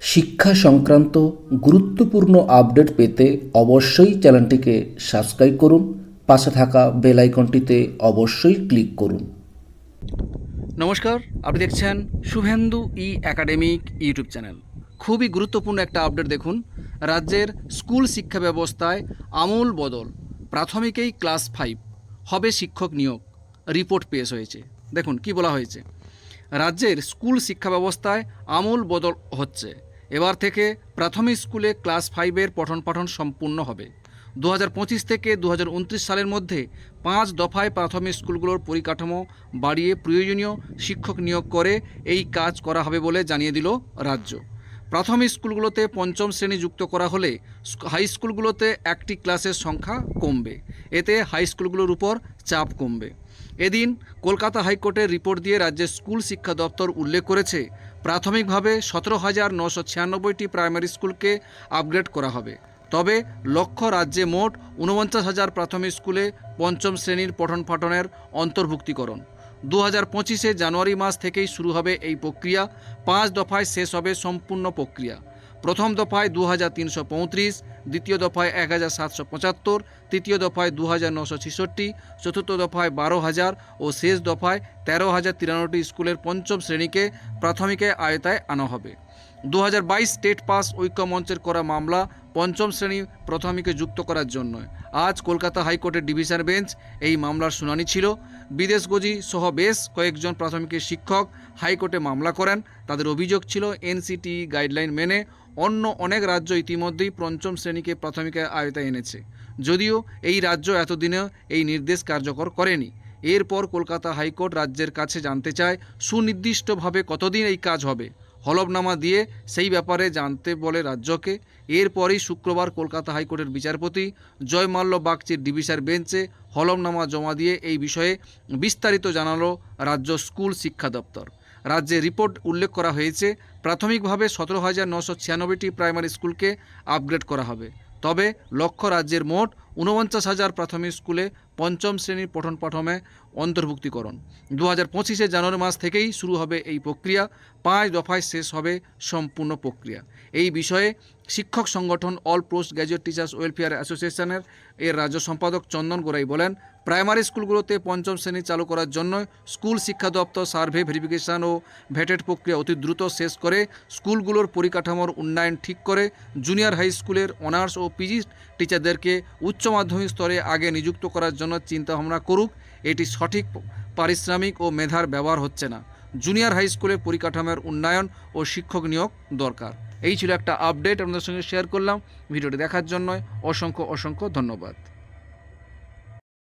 শিক্ষা সংক্রান্ত গুরুত্বপূর্ণ আপডেট পেতে অবশ্যই চ্যানেলটিকে সাবস্ক্রাইব করুন, পাশে থাকা বেল আইকনটিতে অবশ্যই ক্লিক করুন। নমস্কার, আপনি দেখছেন শুভেন্দু ই একাডেমিক ইউটিউব চ্যানেল। খুবই গুরুত্বপূর্ণ একটা আপডেট দেখুন, রাজ্যের স্কুল শিক্ষা ব্যবস্থায় আমূল বদল, প্রাথমিকেই ক্লাস ফাইভ, হবে শিক্ষক নিয়োগ, রিপোর্ট পেশ হয়েছে। দেখুন, কি বলা হয়েছে? রাজ্যের স্কুল শিক্ষা ব্যবস্থায় আমূল বদল হচ্ছে। এবার থেকে প্রাথমিক স্কুলে ক্লাস ফাইভের পঠন পাঠন সম্পূর্ণ হবে। দু হাজার পঁচিশ থেকে দু হাজার উনত্রিশ সালের মধ্যে পাঁচ দফায় প্রাথমিক স্কুলগুলোর পরিকাঠামো বাড়িয়ে প্রয়োজনীয় শিক্ষক নিয়োগ করে এই কাজ করা হবে বলে জানিয়ে দিল রাজ্য। প্রাথমিক স্কুলগুলোতে পঞ্চম শ্রেণি যুক্ত করা হলে হাই স্কুলগুলোতে একটি ক্লাসের সংখ্যা কমবে। এতে হাই স্কুলগুলোর উপর চাপ কমবে। এদিন কলকাতা হাইকোর্টের রিপোর্ট দিয়ে রাজ্যের স্কুল শিক্ষা দপ্তর উল্লেখ করেছে, প্রাথমিকভাবে সতেরো হাজার নশো ছিয়ানব্বইটি প্রাইমারি স্কুলকে আপগ্রেড করা হবে। তবে লক্ষ্য রাজ্যে মোট ঊনপঞ্চাশ হাজার প্রাথমিক স্কুলে পঞ্চম শ্রেণির পঠন পাঠনের অন্তর্ভুক্তিকরণ। দু হাজার পঁচিশে জানুয়ারি মাস থেকেই শুরু হবে এই প্রক্রিয়া। পাঁচ দফায় শেষ হবে সম্পূর্ণ প্রক্রিয়া। প্রথম দফায় দু হাজার তিনশো পঁয়ত্রিশ, দ্বিতীয় দফায় এক হাজার সাতশো পঁচাত্তর, তৃতীয় দফায় দু হাজার নশো ছেষট্টি, চতুর্থ দফায় বারো হাজার ও শেষ দফায় তেরো হাজার তিরানব্বইটি স্কুলের পঞ্চম শ্রেণীকে প্রাথমিকে আয়তায় আনা হবে। দু হাজার বাইশ স্টেট পাস ঐক্য মঞ্চের করা মামলা পঞ্চম শ্রেণি প্রাথমিকে যুক্ত করার জন্য। আজ কলকাতা হাইকোর্টের ডিভিশন বেঞ্চ এই মামলার শুনানি ছিল। বিদেশগোজি সহ বেশ কয়েকজন প্রাথমিকের শিক্ষক হাইকোর্টে মামলা করেন। তাদের অভিযোগ ছিল, এনসিটি গাইডলাইন মেনে অন্য অনেক রাজ্য ইতিমধ্যেই পঞ্চম শ্রেণীকে প্রাথমিকের আয়তায় এনেছে। যদিও এই রাজ্য এতদিনেও এই নির্দেশ কার্যকর করেনি। এরপর কলকাতা হাইকোর্ট রাজ্যের কাছে জানতে চায়, সুনির্দিষ্টভাবে কতদিন এই কাজ হবে? হলফনামা দিয়ে সেই ব্যাপারে জানতে বলে রাজ্যকে। এরপরই শুক্রবার কলকাতা হাইকোর্টের বিচারপতি জয়মাল্য বাগচির ডিভিশন বেঞ্চে হলফনামা জমা দিয়ে এই বিষয়ে বিস্তারিত জানালো রাজ্য স্কুল শিক্ষা দপ্তর। রাজ্যে রিপোর্ট উল্লেখ করা হয়েছে, প্রাথমিকভাবে সতেরো হাজার নশো ছিয়ানব্বইটি প্রাইমারি স্কুলকে আপগ্রেড করা হবে। তবে লক্ষ্য রাজ্যের মোট ঊনপঞ্চাশ হাজার প্রাথমিক স্কুলে পঞ্চম শ্রেণির পঠন পাঠমে অন্তর্ভুক্তিকরণ। দু হাজার পঁচিশে জানুয়ারি মাস থেকেই শুরু হবে এই প্রক্রিয়া। পাঁচ দফায় শেষ হবে সম্পূর্ণ প্রক্রিয়া। এই বিষয়ে শিক্ষক সংগঠন all post graduate teachers welfare অ্যাসোসিয়েশনের এর রাজ্য সম্পাদক চন্দন গোড়াই বলেন প্রাইমারি স্কুলগুলোতে পঞ্চম শ্রেণি চালু করার জন্য স্কুল শিক্ষা দপ্তর, সার্ভে, ভেরিফিকেশন ও ভেটেড প্রক্রিয়া অতি দ্রুত শেষ করে স্কুলগুলোর পরিকাঠামোর উন্নয়ন ঠিক করে জুনিয়র হাই স্কুলের অনার্স ও পিজি টিচারদেরকে উচ্চ মাধ্যমিক স্তরে আগে নিযুক্ত করার জন্য চিন্তাভাবনা করুক, এটি সঠিক পারিশ্রমিক ও মেধার ব্যবহার হচ্ছে না। জুনিয়র হাই স্কুলের পরিকাঠামোর উন্নয়ন ও শিক্ষক নিয়োগ দরকার। এই ছিল একটা আপডেট, আপনাদের সঙ্গে শেয়ার করলাম। ভিডিওটি দেখার জন্য অসংখ্য অসংখ্য ধন্যবাদ।